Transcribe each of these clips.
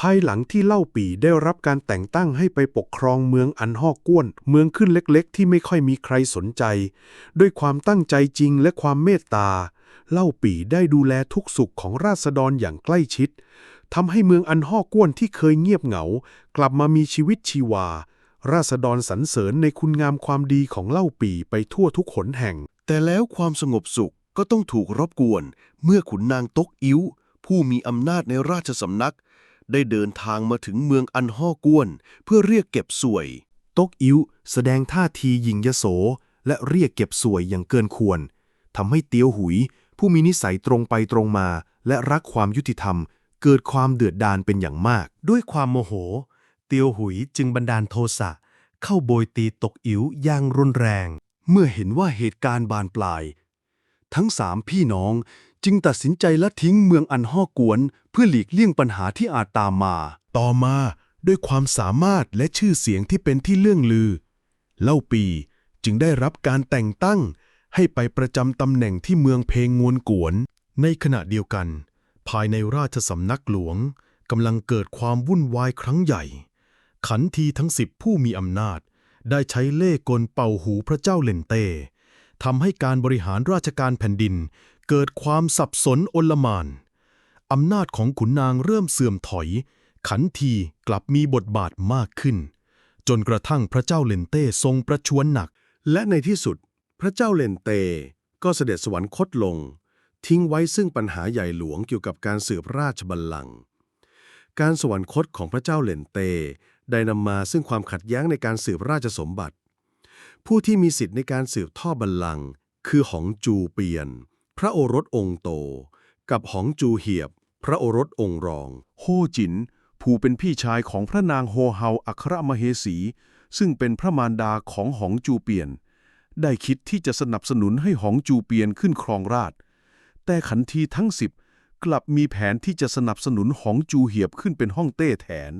ภายหลังที่เล่าปีได้รับการแต่งตั้งให้ไปปกครองเมืองอันฮอกก้วน เมืองขึ้นเล็กๆ ที่ไม่ค่อยมีใครสนใจ ด้วยความตั้งใจจริงและความเมตตา เล่าปีได้ดูแลทุกสุขของราษฎรอย่างใกล้ชิดทำให้เมืองอันฮอกก้วนที่เคยเงียบเหงา กลับมามีชีวิตชีวา ราษฎรสรรเสริญในคุณงามความดีของเล่าปีไปทั่วทุกขนแห่ง แต่แล้วความสงบสุขก็ต้องถูกรบกวน เมื่อขุนนางตกอิ้วผู้มีอำนาจในราชสำนัก ได้เดินทางมาถึงเมืองอันฮ่อกวน เพื่อเรียกเก็บสวย ตกอิ้วแสดงท่าทีหยิ่งยโส และเรียกเก็บสวยอย่างเกินควรทำให้เตียวหุย ผู้มีนิสัยตรงไปตรงมา และรักความยุติธรรม เกิดความเดือดดาลเป็นอย่างมาก ด้วยความโมโห เตียวหุยจึงบันดาลโทสะเข้าโบยตีตกอิ๋วอย่างรุนแรง เมื่อเห็นว่าเหตุการณ์บานปลาย ทั้งสามพี่น้อง จึงตัดสินใจละทิ้งเมืองอันฮ่อกวน เพื่อหลีกเลี่ยงปัญหาที่อาจตามมา ต่อมาด้วยความสามารถและชื่อเสียงที่เป็นที่เลื่องลือ เล่าปีจึงได้รับการแต่งตั้ง ให้ไปประจำตำแหน่งที่เมืองเพงงวนกวน ในขณะเดียวกัน ภายในราชสำนักหลวงกำลังเกิดความวุ่นวายครั้งใหญ่ ขันทีทั้งสิบผู้มีอำนาจ ได้ใช้เล่กลเป่าหูพระเจ้าเลนเต้ทำให้การบริหารราชการแผ่นดิน เกิดความสับสนโอลมาน อำนาจของขุนนางเริ่มเสื่อมถอย ขันทีกลับมีบทบาทมากขึ้น จนกระทั่งพระเจ้าเลนเต้ทรงประชวรหนัก และในที่สุด พระเจ้าเลนเตก็เสด็จสวรรคตลง ทิ้งไว้ซึ่งปัญหาใหญ่หลวงเกี่ยวกับการสืบราชบัลลังก์การสวรรคตของพระเจ้าเลนเตได้นำมาซึ่งความขัดแย้งในการสืบราชสมบัติ ผู้ที่มีสิทธิ์ในการสืบทอดบัลลังก์คือหองจูเปียน พระโอรสองค์โต กับหองจูเหียบ พระโอรสองค์รอง โฮจิน ผู้เป็นพี่ชายของพระนางโฮเฮาอัครมเหสี ซึ่งเป็นพระมารดาของหองจูเปียน ได้คิดที่จะสนับสนุนให้หองจูเปียนขึ้นครองราชแต่ขันทีทั้งสิบกลับมีแผนที่จะสนับสนุนหองจูเหียบขึ้นเป็นห้องเต้แทน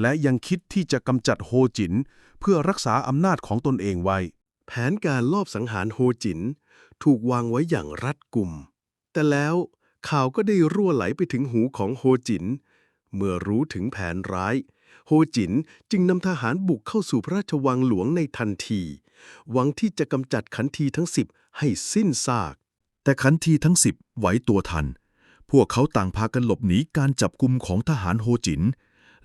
และยังคิดที่จะกำจัดโฮจินเพื่อรักษาอำนาจของตนเองไว้ แผนการลอบสังหารโฮจิน ถูกวางไว้อย่างรัดกุม แต่แล้วข่าวก็ได้รั่วไหลไปถึงหูของโฮจิน เมื่อรู้ถึงแผนร้าย โฮจินจึงนำทหารบุกเข้าสู่พระราชวังหลวงในทันที หวังที่จะกำจัดขันทีทั้งสิบให้สิ้นซาก แต่ขันทีทั้งสิบไหวตัวทัน พวกเขาต่างพากันหลบหนีการจับกุมของทหารโฮจิน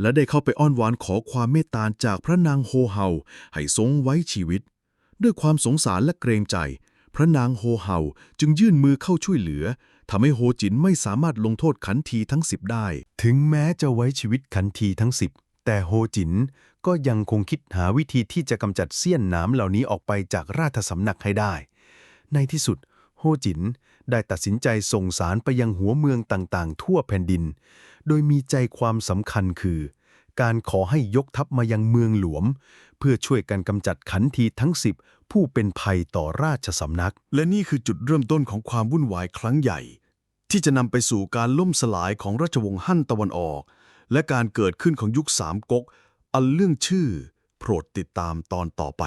และได้เข้าไปอ้อนวอนขอความเมตตาจากพระนางโฮเฮาให้ทรงไว้ชีวิต ด้วยความสงสารและเกรงใจ พระนางโฮเฮาจึงยื่นมือเข้าช่วยเหลือทำให้โฮจินไม่สามารถลงโทษขันทีทั้งสิบได้ ถึงแม้จะไว้ชีวิตขันทีทั้งสิบแต่โฮจินก็ยังคงคิดหาวิธีที่จะกำจัดเสี้ยนหน้ำเหล่านี้ออกไปจากราชสำนักให้ได้ ในที่สุด โฮจินได้ตัดสินใจส่งสารไปยังหัวเมืองต่างๆ ทั่วแผ่นดิน โดยมีใจความสำคัญคือ การขอให้ยกทัพมายังเมืองหลวม เพื่อช่วยกันกำจัดขันทีทั้งสิบผู้เป็นภัยต่อราชสำนัก และนี่คือจุดเริ่มต้นของความวุ่นวายครั้งใหญ่ ที่จะนำไปสู่การล่มสลายของราชวงศ์ฮั่นตะวันออก และการเกิดขึ้นของยุคสามก๊กอันเรื่องชื่อ โปรดติดตามตอนต่อไป